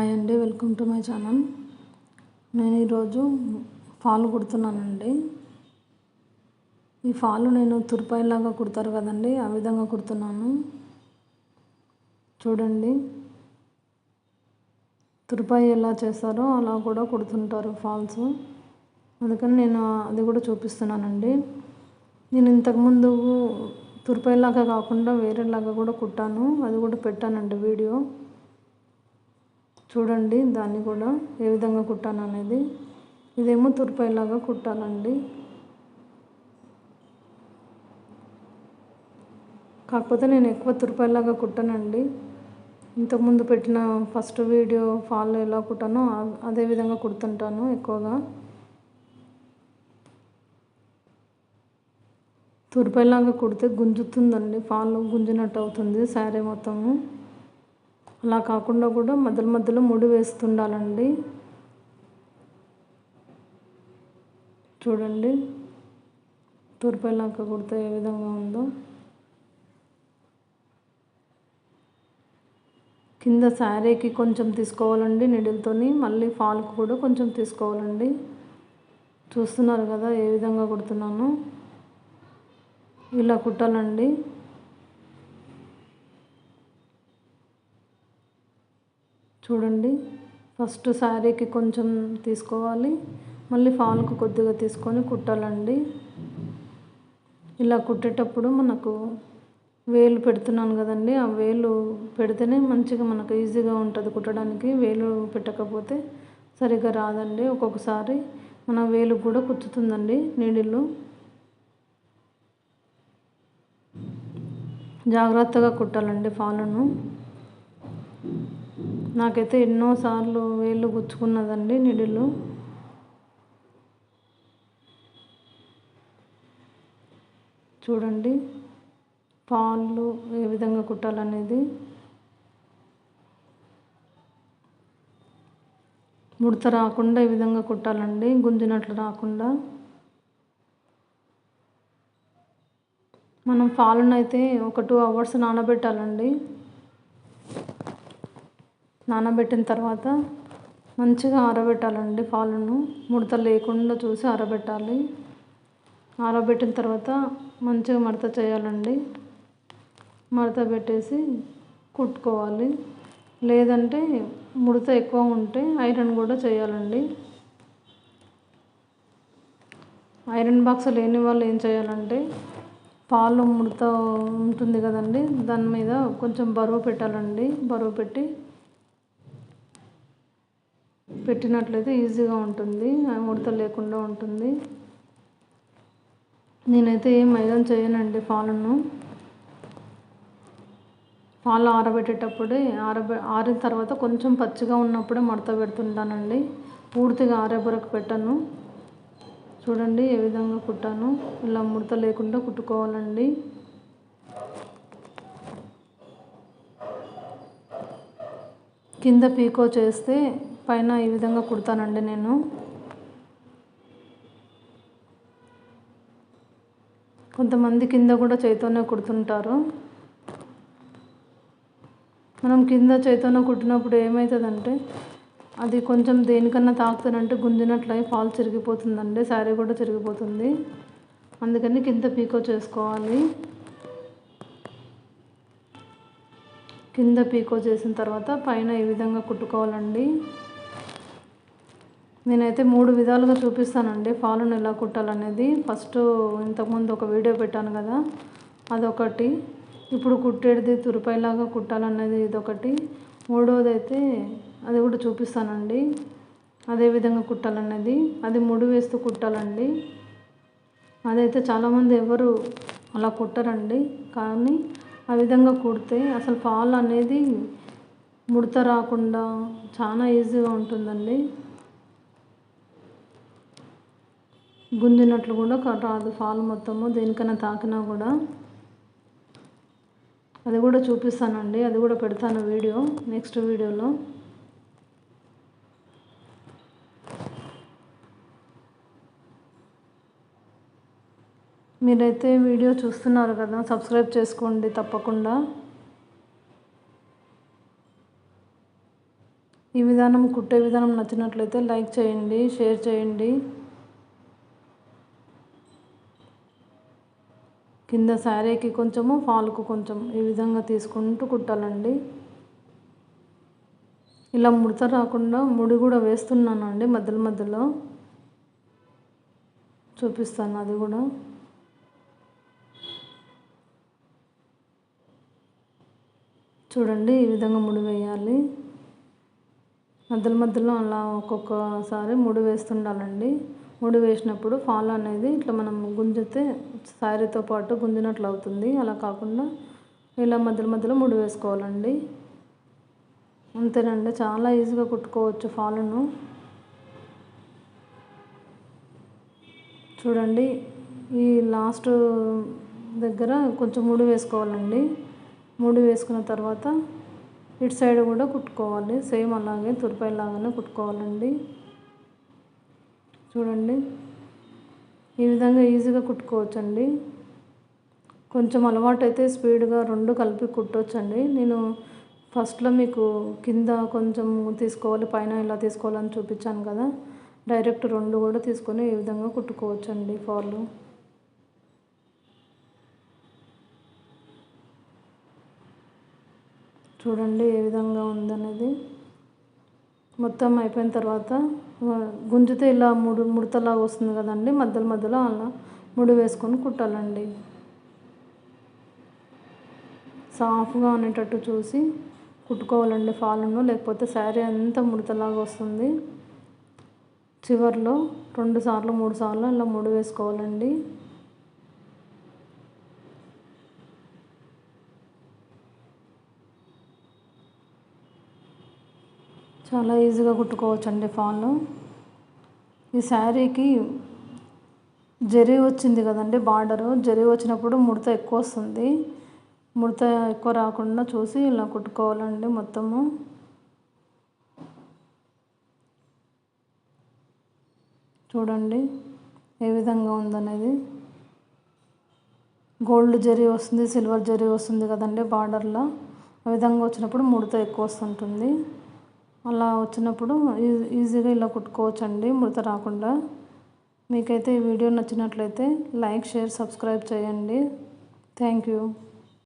Hi అండి welcome to my channel నేను ఈరోజు ఫాల్ కుడుతున్నానండి. ఈ ఫాల్ నేను తుర్పాయిలాగా కుడతారు కదండి ఆ విధంగా కుడుతున్నాను. చూడండి. తుర్పాయి ఎలా చేస్తారో అలా కూడా కుడుతుంటారు ఫాల్స్. అందుకని నేను అది కూడా చూపిస్తున్నానండి. నేను ఇంతకుముందు తుర్పాయిలాగా కాకుండా వేరేలాగా కూడా కుట్టాను. అది కూడా పెట్టానండి వీడియో. చూడండి దాన్ని కూడా ఏ విధంగా కుట్టాను అనేది. ఇదేమో తుర్పాయిలాగా కుట్టాలండి. కాకపోతే నేను ఎక్కువ తుర్పాయిలాగా కుట్టానండి. ఇంతకుముందు పెట్టిన ఫస్ట్ వీడియో ఫాల్ ఎలా కుట్టానో అదే విధంగా కుడుతుంటాను ఎక్కువగా. తుర్పాయిలాగా కుడితే గుంజుతుందండి ఫాల్ గుంజినట్టు అవుతుంది శారీ మొత్తము. అలా కాకుండా కూడా మధ్యలో మధ్యలో ముడి వేస్తుండాలండి. చూడండి తూర్పైలాక కుడితే ఏ విధంగా ఉందో. కింద శారీకి కొంచెం తీసుకోవాలండి నిడిల్తోని మళ్ళీ ఫాల్కి కూడా కొంచెం తీసుకోవాలండి. చూస్తున్నారు కదా ఏ విధంగా కుడుతున్నాను. ఇలా కుట్టాలండి. చూడండి. ఫస్ట్ శారీకి కొంచెం తీసుకోవాలి. మళ్ళీ ఫాల్కు కొద్దిగా తీసుకొని కుట్టాలండి. ఇలా కుట్టేటప్పుడు మనకు వేలు పెడుతున్నాను కదండి. ఆ వేలు పెడితేనే మంచిగా మనకు ఈజీగా ఉంటుంది కుట్టడానికి. వేలు పెట్టకపోతే సరిగ్గా రాదండి ఒక్కొక్కసారి. మన వేలు కూడా కుచ్చుతుందండి నీడిల్లు. జాగ్రత్తగా కుట్టాలండి ఫాలను. నాకైతే ఎన్నోసార్లు వేళ్ళు గుచ్చుకున్నదండి నిడిలు చూడండి పాలు ఏ విధంగా కుట్టాలనేది. ముడత రాకుండా ఈ విధంగా కుట్టాలండి గుంజినట్లు రాకుండా. మనం పాలను అయితే ఒక టూ అవర్స్ నానబెట్టాలండి. నానబెట్టిన తర్వాత మంచిగా ఆరబెట్టాలండి పాలను. ముడత లేకుండా చూసి ఆరబెట్టాలి. ఆరబెట్టిన తర్వాత మంచిగా మడత చేయాలండి. మడత పెట్టేసి కుట్టుకోవాలి. లేదంటే ముడత ఎక్కువ ఉంటే ఐరన్ కూడా చేయాలండి. ఐరన్ బాక్స్ లేని వాళ్ళు ఏం చేయాలంటే పాలు ముడత ఉంటుంది కదండి దాని మీద కొంచెం బరువు పెట్టాలండి. బరువు పెట్టి పెట్టినట్లయితే ఈజీగా ఉంటుంది ముడత లేకుండా ఉంటుంది. నేనైతే ఏం ఐరన్ చేయనండి పాలను పాలు ఆరబెట్టేటప్పుడే ఆరబె ఆరిన తర్వాత కొంచెం పచ్చిగా ఉన్నప్పుడే మడత పెడుతుంటానండి. పూర్తిగా ఆరే వరకు పెట్టాను. చూడండి ఏ విధంగా కుట్టాను. ఇలా ముడత లేకుండా కుట్టుకోవాలండి. కింద పీకో చేస్తే పైన ఈ విధంగా కుడతానండి నేను. కొంతమంది కింద కూడా చేతితోనే కుడుతుంటారు. మనం కింద చేతితోనే కుట్టినప్పుడు ఏమవుతుందంటే అది కొంచెం దేనికన్నా తాకుతానంటే గుంజినట్లయి ఫాల్ చిరిగిపోతుందండి శారీ కూడా చిరిగిపోతుంది. అందుకని కింద పీకో చేసుకోవాలి. కింద పీకో చేసిన తర్వాత పైన ఈ విధంగా కుట్టుకోవాలండి. నేనైతే మూడు విధాలుగా చూపిస్తానండి. ఫాలను ఎలా కుట్టాలనేది. ఫస్ట్ ఇంతకుముందు ఒక వీడియో పెట్టాను కదా అదొకటి. ఇప్పుడు కుట్టేది తురుపైలాగా కుట్టాలనేది ఇదొకటి. మూడవది అయితే అది కూడా చూపిస్తానండి. అదే విధంగా కుట్టాలనేది అది ముడి వేస్తూ కుట్టాలండి. అదైతే చాలామంది ఎవరు అలా కుట్టరండి. కానీ ఆ విధంగా కుడితే అసలు ఫాల్ అనేది ముడత రాకుండా చాలా ఈజీగా ఉంటుందండి. గుంజినట్లు కూడా రాదు. ఫాల్ మొత్తము దేనికైనా తాకినా కూడా. అది కూడా చూపిస్తానండి. అది కూడా పెడతాను వీడియో నెక్స్ట్ వీడియోలో. మీరైతే వీడియో చూస్తున్నారు కదా సబ్స్క్రైబ్ చేసుకోండి తప్పకుండా. ఈ విధానం కుట్టే విధానం నచ్చినట్లయితే లైక్ చేయండి షేర్ చేయండి. కింద శారీకి కొంచెము ఫాల్కు కొంచెం ఈ విధంగా తీసుకుంటూ కుట్టాలండి. ఇలా ముడత రాకుండా ముడి కూడా వేస్తున్నానండి మధ్యలో మధ్యలో. చూపిస్తాను అది కూడా. చూడండి ఈ విధంగా ముడి వేయాలి. మధ్యలో మధ్యలో అలా ఒక్కొక్కసారి ముడి వేస్తుండాలండి. ముడి వేసినప్పుడు ఫాల్ అనేది ఇట్లా మనం గుంజితే శారీతో పాటు గుంజినట్లు అవుతుంది. అలా కాకుండా ఇలా మధ్యలో మధ్యలో ముడి వేసుకోవాలండి. అంతేనండి చాలా ఈజీగా కుట్టుకోవచ్చు ఫాల్ను. చూడండి ఈ లాస్ట్ దగ్గర కొంచెం ముడి వేసుకోవాలండి. ముడి వేసుకున్న తర్వాత ఇటు సైడ్ కూడా కుట్టుకోవాలి. సేమ్ అలాగే తురిపాయి లాగానే కుట్టుకోవాలండి. చూడండి. ఈ విధంగా ఈజీగా కుట్టుకోవచ్చండి. కొంచెం అలవాటు అయితే స్పీడ్గా రెండు కలిపి కుట్టవచ్చండి నేను ఫస్ట్లో మీకు కింద కొంచెం తీసుకోవాలి పైన ఇలా తీసుకోవాలని చూపించాను కదా. డైరెక్ట్ రెండు కూడా తీసుకొని ఈ విధంగా కుట్టుకోవచ్చండి ఫాల్ చూడండి ఏ విధంగా ఉందనేది. మొత్తం అయిపోయిన తర్వాత గుంజితే ఇలా ముడు ముడతలాగా వస్తుంది కదండి మధ్యలో మధ్యలో అలా ముడి వేసుకొని కుట్టాలండి. సాఫ్గా అనేటట్టు చూసి కుట్టుకోవాలండి ఫాల్ను లేకపోతే శారీ అంతా ముడతలాగా వస్తుంది. చివరిలో రెండు సార్లు మూడు సార్లు అలా ముడి వేసుకోవాలండి. చాలా ఈజీగా కుట్టుకోవచ్చు అండి ఫాల్. ఈ శారీకి జరీ వచ్చింది కదండి బార్డరు. జరీ వచ్చినప్పుడు ముడత ఎక్కువ వస్తుంది. ముడత ఎక్కువ రాకుండా చూసి ఇలా కుట్టుకోవాలండి మొత్తము. చూడండి ఏ విధంగా ఉందనేది. గోల్డ్ జరీ వస్తుంది సిల్వర్ జరీ వస్తుంది కదండి బార్డర్లో. ఆ విధంగా వచ్చినప్పుడు ముడత ఎక్కువ వస్తుంటుంది. అలా వచ్చినప్పుడు ఈజీగా ఇలా కుట్టుకోవచ్చండి ముడత రాకుండా. మీకైతే ఈ వీడియో నచ్చినట్లయితే లైక్ షేర్ సబ్స్క్రైబ్ చేయండి. Thank you.